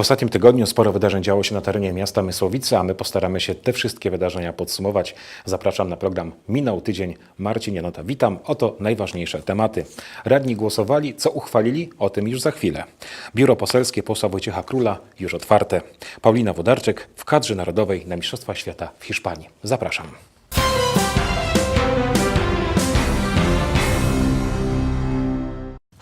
W ostatnim tygodniu sporo wydarzeń działo się na terenie miasta Mysłowice, a my postaramy się te wszystkie wydarzenia podsumować. Zapraszam na program Minął Tydzień. Marcin Janota, witam. Oto najważniejsze tematy. Radni głosowali, co uchwalili? O tym już za chwilę. Biuro Poselskie posła Wojciecha Króla już otwarte. Paulina Wodarczyk w kadrze narodowej na Mistrzostwa Świata w Hiszpanii. Zapraszam.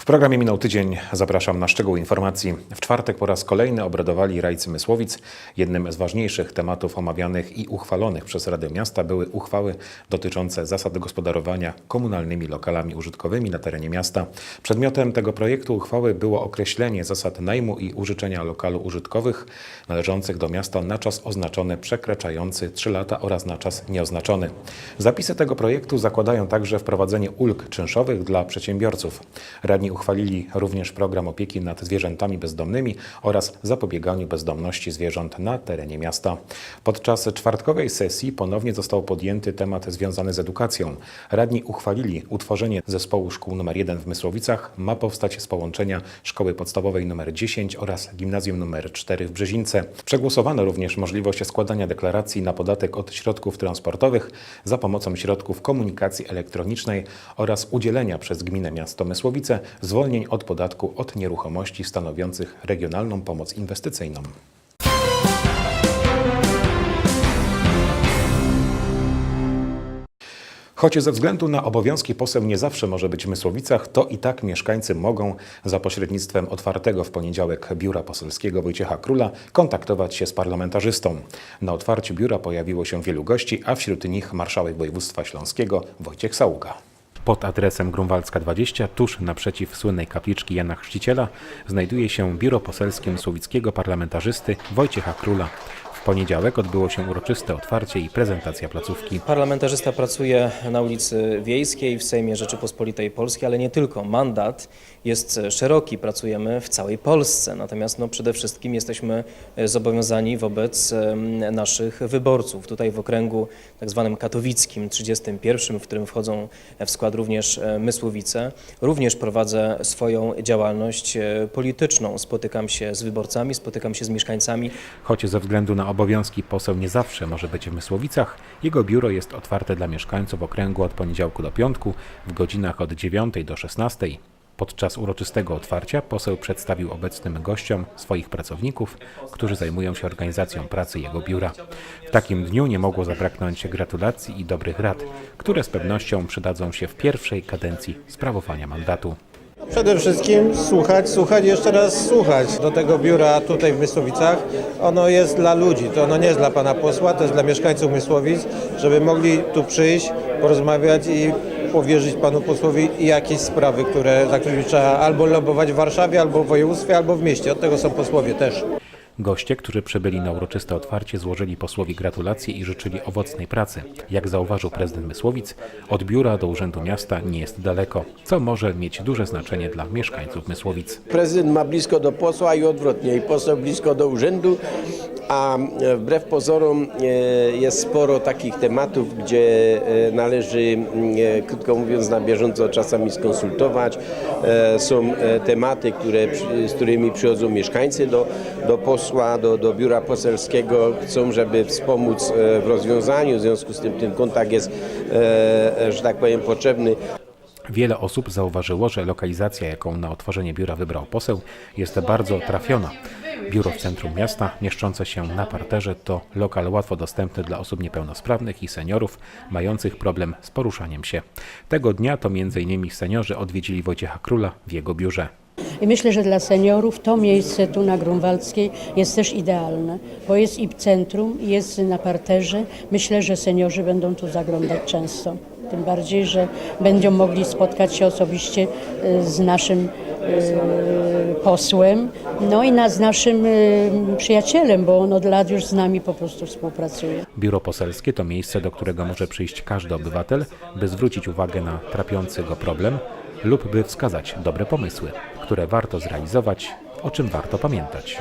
Programie Minął Tydzień zapraszam na szczegóły informacji. W czwartek po raz kolejny obradowali rajcy Mysłowic. Jednym z ważniejszych tematów omawianych i uchwalonych przez Radę Miasta były uchwały dotyczące zasad gospodarowania komunalnymi lokalami użytkowymi na terenie miasta. Przedmiotem tego projektu uchwały było określenie zasad najmu i użyczenia lokalu użytkowych należących do miasta na czas oznaczony przekraczający 3 lata oraz na czas nieoznaczony. Zapisy tego projektu zakładają także wprowadzenie ulg czynszowych dla przedsiębiorców. Radni uchwalili również program opieki nad zwierzętami bezdomnymi oraz zapobieganiu bezdomności zwierząt na terenie miasta. Podczas czwartkowej sesji ponownie został podjęty temat związany z edukacją. Radni uchwalili utworzenie zespołu szkół nr 1 w Mysłowicach. Ma powstać z połączenia szkoły podstawowej nr 10 oraz gimnazjum nr 4 w Brzezince. Przegłosowano również możliwość składania deklaracji na podatek od środków transportowych za pomocą środków komunikacji elektronicznej oraz udzielenia przez gminę miasto Mysłowice zwolnień od podatku od nieruchomości stanowiących regionalną pomoc inwestycyjną. Choć ze względu na obowiązki poseł nie zawsze może być w Mysłowicach, to i tak mieszkańcy mogą za pośrednictwem otwartego w poniedziałek biura poselskiego Wojciecha Króla kontaktować się z parlamentarzystą. Na otwarciu biura pojawiło się wielu gości, a wśród nich marszałek województwa śląskiego Wojciech Saługa. Pod adresem Grunwaldzka 20, tuż naprzeciw słynnej kapliczki Jana Chrzciciela, znajduje się biuro poselskie mysłowickiego parlamentarzysty Wojciecha Króla. W poniedziałek odbyło się uroczyste otwarcie i prezentacja placówki. Parlamentarzysta pracuje na ulicy Wiejskiej w Sejmie Rzeczypospolitej Polskiej, ale nie tylko. Mandat jest szeroki, pracujemy w całej Polsce. Natomiast no, przede wszystkim jesteśmy zobowiązani wobec naszych wyborców. Tutaj w okręgu tak zwanym katowickim, 31, w którym wchodzą w skład również e, Mysłowice, również prowadzę swoją działalność e, polityczną. Spotykam się z wyborcami, spotykam się z mieszkańcami. Choć ze względu na obowiązki poseł nie zawsze może być w Mysłowicach, jego biuro jest otwarte dla mieszkańców okręgu od poniedziałku do piątku w godzinach od 9 do 16. Podczas uroczystego otwarcia poseł przedstawił obecnym gościom swoich pracowników, którzy zajmują się organizacją pracy jego biura. W takim dniu nie mogło zabraknąć gratulacji i dobrych rad, które z pewnością przydadzą się w pierwszej kadencji sprawowania mandatu. Przede wszystkim słuchać, słuchać jeszcze raz słuchać. Do tego biura tutaj w Mysłowicach, ono jest dla ludzi, to ono nie jest dla pana posła, to jest dla mieszkańców Mysłowic, żeby mogli tu przyjść, porozmawiać i powierzyć panu posłowi jakieś sprawy, które, za którymi trzeba albo lobować w Warszawie, albo w województwie, albo w mieście. Od tego są posłowie też. Goście, którzy przybyli na uroczyste otwarcie, złożyli posłowi gratulacje i życzyli owocnej pracy. Jak zauważył prezydent Mysłowic, od biura do Urzędu Miasta nie jest daleko, co może mieć duże znaczenie dla mieszkańców Mysłowic. Prezydent ma blisko do posła i odwrotnie, i poseł blisko do urzędu, a e, wbrew pozorom e, jest sporo takich tematów, gdzie e, należy, krótko mówiąc, na bieżąco czasami skonsultować. Są tematy, które, z którymi przychodzą mieszkańcy do, do posła, do, do biura poselskiego, chcą, żeby wspomóc w rozwiązaniu, w związku z tym ten kontakt jest, że tak powiem, potrzebny. Wiele osób zauważyło, że lokalizacja, jaką na otworzenie biura wybrał poseł, jest bardzo trafiona. Biuro w centrum miasta, mieszczące się na parterze, to lokal łatwo dostępny dla osób niepełnosprawnych i seniorów mających problem z poruszaniem się. Tego dnia to m.in. seniorzy odwiedzili Wojciecha Króla w jego biurze. I myślę, że dla seniorów to miejsce tu na Grunwaldzkiej jest też idealne, bo jest i centrum, i jest na parterze. Myślę, że seniorzy będą tu zaglądać często. Tym bardziej, że będą mogli spotkać się osobiście e, z naszym e, posłem, no i z naszym e, przyjacielem, bo on od lat już z nami po prostu współpracuje. Biuro poselskie to miejsce, do którego może przyjść każdy obywatel, by zwrócić uwagę na trapiący go problem lub by wskazać dobre pomysły, które warto zrealizować, o czym warto pamiętać.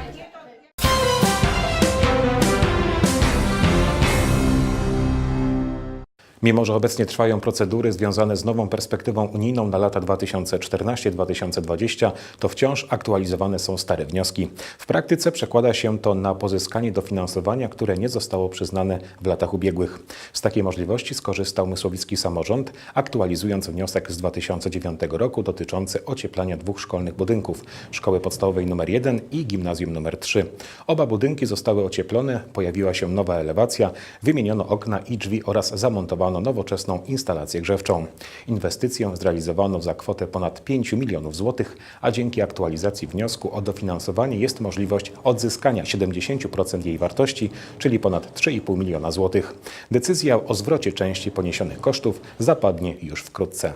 Mimo, że obecnie trwają procedury związane z nową perspektywą unijną na lata 2014-2020, to wciąż aktualizowane są stare wnioski. W praktyce przekłada się to na pozyskanie dofinansowania, które nie zostało przyznane w latach ubiegłych. Z takiej możliwości skorzystał mysłowicki samorząd, aktualizując wniosek z 2009 roku dotyczący ocieplania dwóch szkolnych budynków szkoły podstawowej nr 1 i gimnazjum nr 3. Oba budynki zostały ocieplone, pojawiła się nowa elewacja, wymieniono okna i drzwi oraz zamontowano nowoczesną instalację grzewczą. Inwestycję zrealizowano za kwotę ponad 5 milionów złotych, a dzięki aktualizacji wniosku o dofinansowanie jest możliwość odzyskania 70% jej wartości, czyli ponad 3,5 miliona złotych. Decyzja o zwrocie części poniesionych kosztów zapadnie już wkrótce.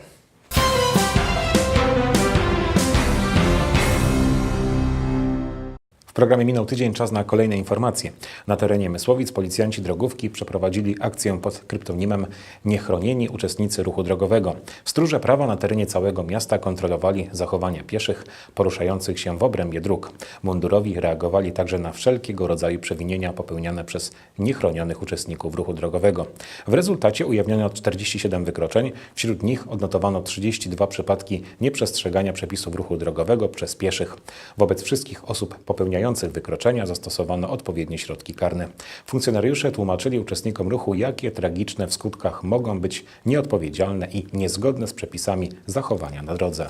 W programie minął tydzień, czas na kolejne informacje. Na terenie Mysłowic policjanci drogówki przeprowadzili akcję pod kryptonimem Niechronieni uczestnicy ruchu drogowego. Stróże prawa na terenie całego miasta kontrolowali zachowania pieszych poruszających się w obrębie dróg. Mundurowi reagowali także na wszelkiego rodzaju przewinienia popełniane przez niechronionych uczestników ruchu drogowego. W rezultacie ujawniono 47 wykroczeń, wśród nich odnotowano 32 przypadki nieprzestrzegania przepisów ruchu drogowego przez pieszych. Wobec wszystkich osób popełniających wykroczenia zastosowano odpowiednie środki karne. Funkcjonariusze tłumaczyli uczestnikom ruchu, jakie tragiczne w skutkach mogą być nieodpowiedzialne i niezgodne z przepisami zachowania na drodze.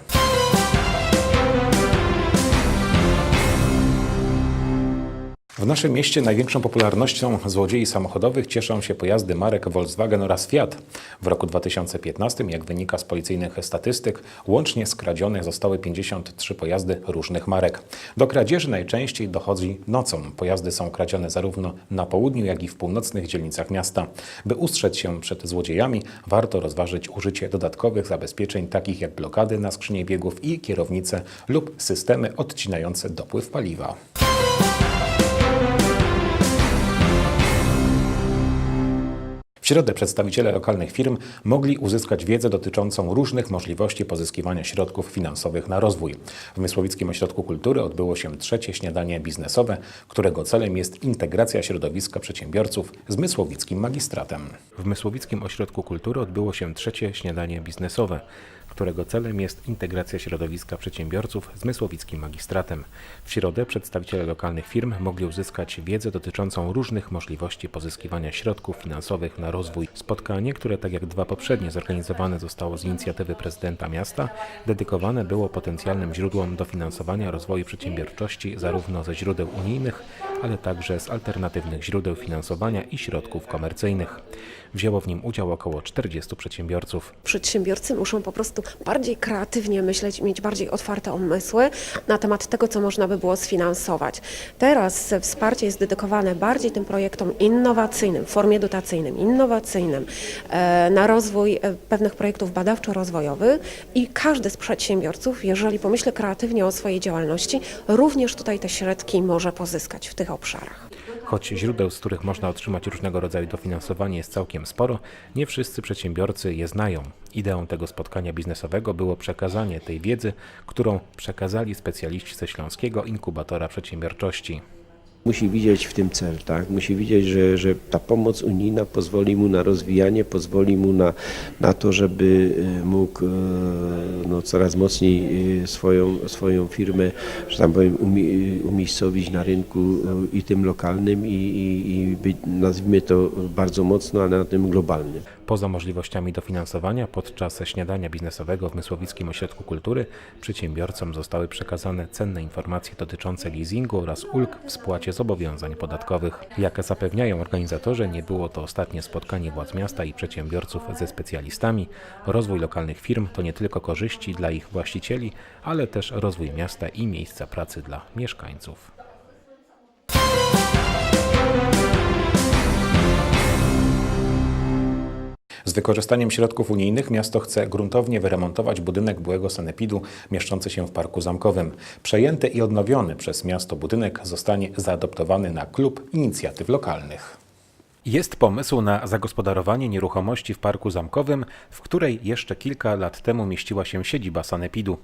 W naszym mieście największą popularnością złodziei samochodowych cieszą się pojazdy marek Volkswagen oraz Fiat. W roku 2015, jak wynika z policyjnych statystyk, łącznie skradzionych zostały 53 pojazdy różnych marek. Do kradzieży najczęściej dochodzi nocą. Pojazdy są kradzione zarówno na południu, jak i w północnych dzielnicach miasta. By ustrzec się przed złodziejami, warto rozważyć użycie dodatkowych zabezpieczeń, takich jak blokady na skrzynie biegów i kierownice lub systemy odcinające dopływ paliwa. Środę przedstawiciele lokalnych firm mogli uzyskać wiedzę dotyczącą różnych możliwości pozyskiwania środków finansowych na rozwój. W Mysłowickim Ośrodku Kultury odbyło się trzecie śniadanie biznesowe, którego celem jest integracja środowiska przedsiębiorców z mysłowickim magistratem. W Mysłowickim Ośrodku Kultury odbyło się trzecie śniadanie biznesowe, którego celem jest integracja środowiska przedsiębiorców z mysłowickim magistratem. W środę przedstawiciele lokalnych firm mogli uzyskać wiedzę dotyczącą różnych możliwości pozyskiwania środków finansowych na rozwój. Spotkanie, które tak jak dwa poprzednie zorganizowane zostało z inicjatywy prezydenta miasta, dedykowane było potencjalnym źródłom dofinansowania rozwoju przedsiębiorczości zarówno ze źródeł unijnych, ale także z alternatywnych źródeł finansowania i środków komercyjnych. Wzięło w nim udział około 40 przedsiębiorców. Przedsiębiorcy muszą po prostu bardziej kreatywnie myśleć, mieć bardziej otwarte umysły na temat tego, co można by było sfinansować. Teraz wsparcie jest dedykowane bardziej tym projektom innowacyjnym, w formie dotacyjnym, innowacyjnym, e, na rozwój e, pewnych projektów badawczo-rozwojowych i każdy z przedsiębiorców, jeżeli pomyśli kreatywnie o swojej działalności, również tutaj te środki może pozyskać w tych obszarach. Choć źródeł, z których można otrzymać różnego rodzaju dofinansowanie jest całkiem sporo, nie wszyscy przedsiębiorcy je znają. Ideą tego spotkania biznesowego było przekazanie tej wiedzy, którą przekazali specjaliści ze Śląskiego Inkubatora Przedsiębiorczości. Musi widzieć w tym cel, tak? Musi widzieć, że, że ta pomoc unijna pozwoli mu na rozwijanie, pozwoli mu na, na to, żeby e, mógł e, no, coraz mocniej e, swoją, swoją firmę, że tam powiem, umi, umiejscowić na rynku i tym lokalnym i, i, i być, nazwijmy to bardzo mocno, ale na tym globalnym. Poza możliwościami dofinansowania podczas śniadania biznesowego w Mysłowickim Ośrodku Kultury przedsiębiorcom zostały przekazane cenne informacje dotyczące leasingu oraz ulg w spłacie zobowiązań podatkowych. Jak zapewniają organizatorzy, nie było to ostatnie spotkanie władz miasta i przedsiębiorców ze specjalistami. Rozwój lokalnych firm to nie tylko korzyści dla ich właścicieli, ale też rozwój miasta i miejsca pracy dla mieszkańców. Z wykorzystaniem środków unijnych miasto chce gruntownie wyremontować budynek byłego sanepidu mieszczący się w Parku Zamkowym. Przejęty i odnowiony przez miasto budynek zostanie zaadoptowany na klub inicjatyw lokalnych. Jest pomysł na zagospodarowanie nieruchomości w Parku Zamkowym, w której jeszcze kilka lat temu mieściła się siedziba Sanepidu.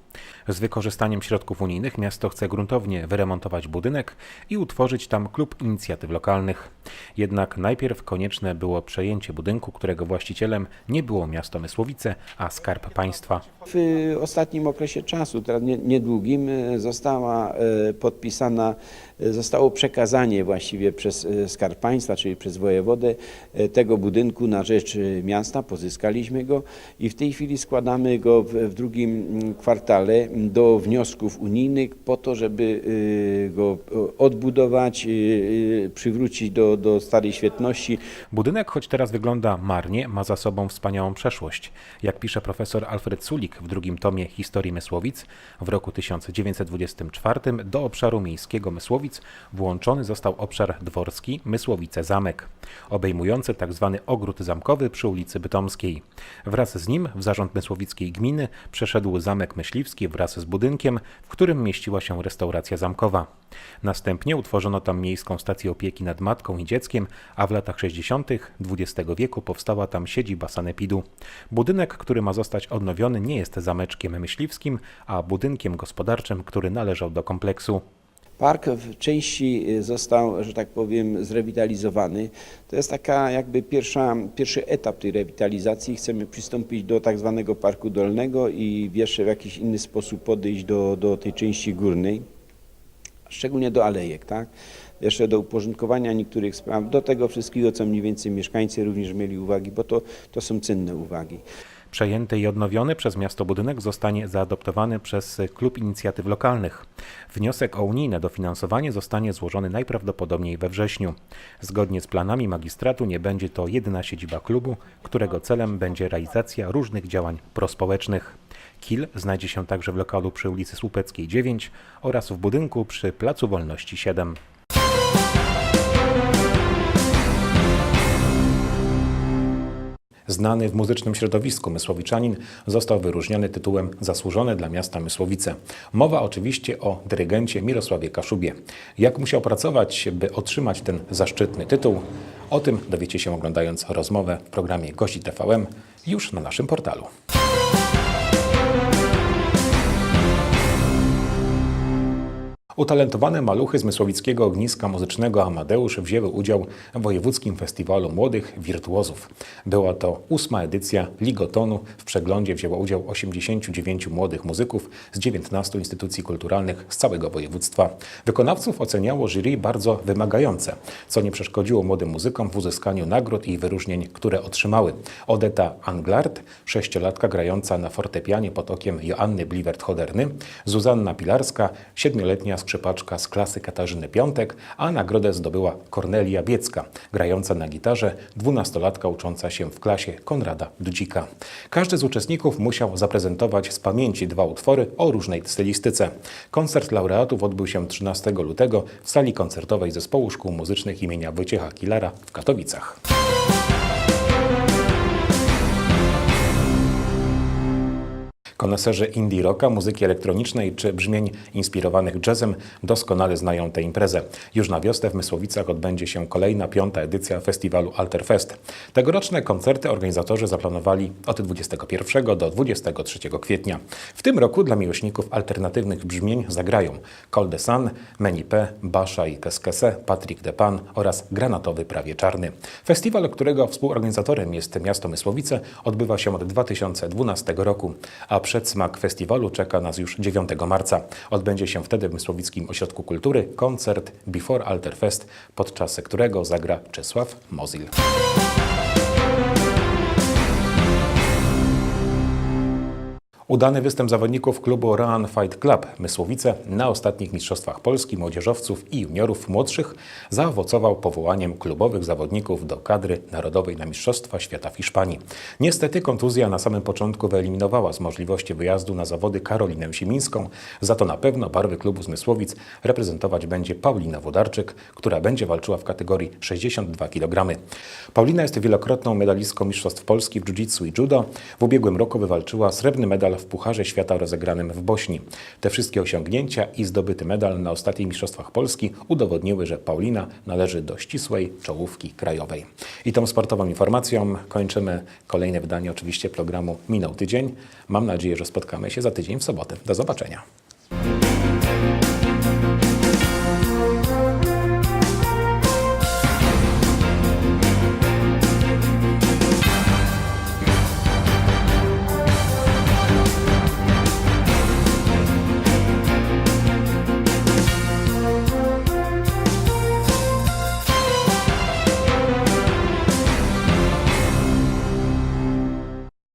Z wykorzystaniem środków unijnych miasto chce gruntownie wyremontować budynek i utworzyć tam klub inicjatyw lokalnych. Jednak najpierw konieczne było przejęcie budynku, którego właścicielem nie było miasto Mysłowice, a Skarb Państwa. W ostatnim okresie czasu, teraz nie- niedługim, y, została y, podpisana, y, zostało przekazanie właściwie przez Skarb Państwa, czyli przez wojewodę tego budynku na rzecz miasta. Pozyskaliśmy go i w tej chwili składamy go w, drugim mm, kwartale do wniosków unijnych po to, żeby go odbudować, przywrócić do, do starej świetności. Budynek, choć teraz wygląda marnie, ma za sobą wspaniałą przeszłość. Jak pisze profesor Alfred Sulik w drugim tomie Historii Mysłowic, w roku 1924 do obszaru miejskiego Mysłowic włączony został obszar dworski Mysłowice-Zamek, obejmujący tzw. ogród zamkowy przy ulicy Bytomskiej. Wraz z nim w zarząd Mysłowickiej gminy przeszedł Zamek Myśliwski wraz z budynkiem, w którym mieściła się restauracja zamkowa. Następnie utworzono tam miejską stację opieki nad matką i dzieckiem, a w latach 60. XX wieku powstała tam siedziba Sanepidu. Budynek, który ma zostać odnowiony, nie jest zameczkiem myśliwskim, a budynkiem gospodarczym, który należał do kompleksu. Park w części y, został, że tak powiem, zrewitalizowany. To jest taka jakby pierwsza, pierwszy etap tej rewitalizacji. Chcemy przystąpić do tak zwanego Parku Dolnego i jeszcze w jakiś inny sposób podejść do, do tej części górnej, szczególnie do alejek, tak? Jeszcze do uporządkowania niektórych spraw, do tego wszystkiego, co mniej więcej mieszkańcy również mieli uwagi, bo to, to są cenne uwagi. Przejęty i odnowiony przez miasto budynek zostanie zaadoptowany przez Klub Inicjatyw Lokalnych. Wniosek o unijne dofinansowanie zostanie złożony najprawdopodobniej we wrześniu. Zgodnie z planami magistratu nie będzie to jedyna siedziba klubu, którego celem będzie realizacja różnych działań prospołecznych. KIL znajdzie się także w lokalu przy ulicy Słupeckiej 9 oraz w budynku przy Placu Wolności 7. Znany w muzycznym środowisku Mysłowiczanin został wyróżniony tytułem Zasłużony dla miasta Mysłowice. Mowa oczywiście o dyrygencie Mirosławie Kaszubie. Jak musiał pracować, by otrzymać ten zaszczytny tytuł? O tym dowiecie się oglądając rozmowę w programie Gości TVM już na naszym portalu. Utalentowane maluchy z mysłowickiego ogniska muzycznego Amadeusz wzięły udział w Wojewódzkim Festiwalu Młodych Wirtuozów. Była to ósma edycja Ligotonu. W przeglądzie wzięło udział 89 młodych muzyków z 19 instytucji kulturalnych z całego województwa. Wykonawców oceniało jury bardzo wymagające, co nie przeszkodziło młodym muzykom w uzyskaniu nagród i wyróżnień, które otrzymały. Odeta Anglard, sześciolatka grająca na fortepianie pod okiem Joanny Bliwert-Choderny, Zuzanna Pilarska, siedmioletnia skrzypaczka z klasy Katarzyny Piątek, a nagrodę zdobyła Kornelia Biecka, grająca na gitarze, dwunastolatka ucząca się w klasie Konrada Dudzika. Każdy z uczestników musiał zaprezentować z pamięci dwa utwory o różnej stylistyce. Koncert laureatów odbył się 13 lutego w sali koncertowej Zespołu Szkół Muzycznych imienia Wojciecha Kilara w Katowicach. Koneserzy indie rocka, muzyki elektronicznej czy brzmień inspirowanych jazzem doskonale znają tę imprezę. Już na wiosnę w Mysłowicach odbędzie się kolejna piąta edycja festiwalu Alterfest. Tegoroczne koncerty organizatorzy zaplanowali od 21 do 23 kwietnia. W tym roku dla miłośników alternatywnych brzmień zagrają Col de San, Menipé, Basza i Keskese, Patrick de Pan oraz Granatowy Prawie Czarny. Festiwal, którego współorganizatorem jest miasto Mysłowice, odbywa się od 2012 roku, a przedsmak festiwalu czeka nas już 9 marca. Odbędzie się wtedy w Mysłowickim Ośrodku Kultury koncert Before Alterfest, podczas którego zagra Czesław Mozil. Udany występ zawodników klubu Run Fight Club Mysłowice na ostatnich Mistrzostwach Polski młodzieżowców i juniorów młodszych zaowocował powołaniem klubowych zawodników do kadry narodowej na Mistrzostwa Świata w Hiszpanii. Niestety kontuzja na samym początku wyeliminowała z możliwości wyjazdu na zawody Karolinę Simińską, za to na pewno barwy klubu z Mysłowic reprezentować będzie Paulina Wodarczyk, która będzie walczyła w kategorii 62 kg. Paulina jest wielokrotną medalistką Mistrzostw Polski w jiu-jitsu i judo. W ubiegłym roku wywalczyła srebrny medal w Pucharze Świata rozegranym w Bośni. Te wszystkie osiągnięcia i zdobyty medal na ostatnich Mistrzostwach Polski udowodniły, że Paulina należy do ścisłej czołówki krajowej. I tą sportową informacją kończymy kolejne wydanie oczywiście programu Minął Tydzień. Mam nadzieję, że spotkamy się za tydzień w sobotę. Do zobaczenia.